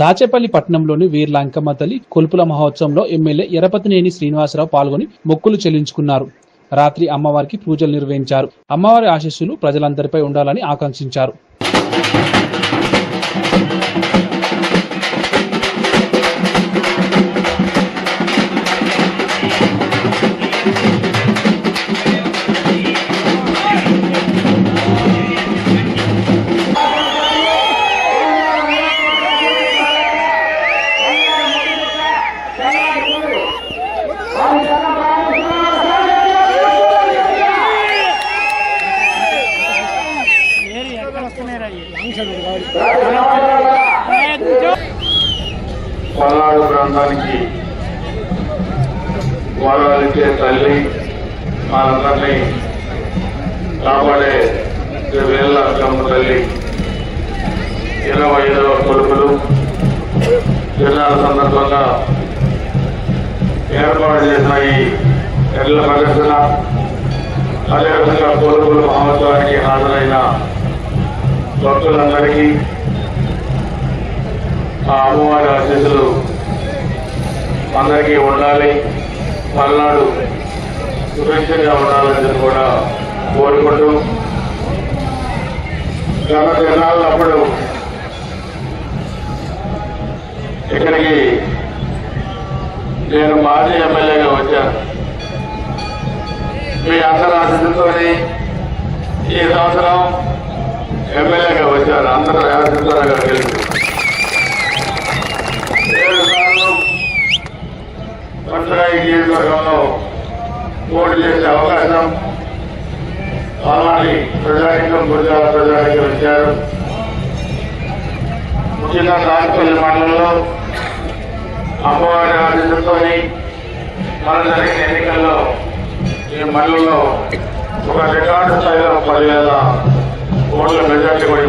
దాచేపల్లి పట్టణంలోని వీర్లాంకమ్మ తల్లి కొలుపుల మహోత్సవంలో ఎమ్మెల్యే ఎరపతినేని శ్రీనివాసరావు పాల్గొని మొక్కులు చెల్లించుకున్నారు. రాత్రి అమ్మవారికి పూజలు నిర్వహించారు. అమ్మవారి ఆశీస్సులు ప్రజలందరిపై ఉండాలని ఆకాంక్షించారు. పల్నాడు ప్రాంతానికి వరాలిచ్చే తల్లి మనందరినీ కాపాడే వేల అక్కమ్మ తల్లి ఇరవై ఐదవ కొడుకులు. జిల్లాల సందర్భంగా ఏర్పాటు చేసిన ఈ ఎడ్ల ప్రదర్శన అదేవిధంగా కొడుకులు మహోత్సవానికి హాజరైన భక్తులందరికీ ఆ అమ్మవారి ఆశీస్సులు అందరికీ ఉండాలి. పల్నాడు సురక్షితంగా ఉండాలని చెప్పి కూడా కోరుకుంటూ గత దినాలప్పుడు ఇక్కడికి నేను మాజీ ఎమ్మెల్యేగా వచ్చాను. మీ అందరి ఆశీస్సులతో ఈ సంవత్సరం ఎమ్మెల్యేగా వచ్చారు. అందరూ ఆశీస్సులతో గెలిచి ఏడు ఈ నియోజకవర్గంలో పోటీ చేసే అవకాశం అలాంటి ప్రజానికం గురిజాల ప్రజానికం ఇచ్చారు. ముఖ్యంగా తాటిపల్లి మండలంలో అమ్మవారి ఆశీస్సులతో మన జరిగిన ఎన్నికల్లో ఈ మండలంలో ఒక రికార్డు స్థాయిలో పదివేల ఓట్ల మెజార్టీ కూడా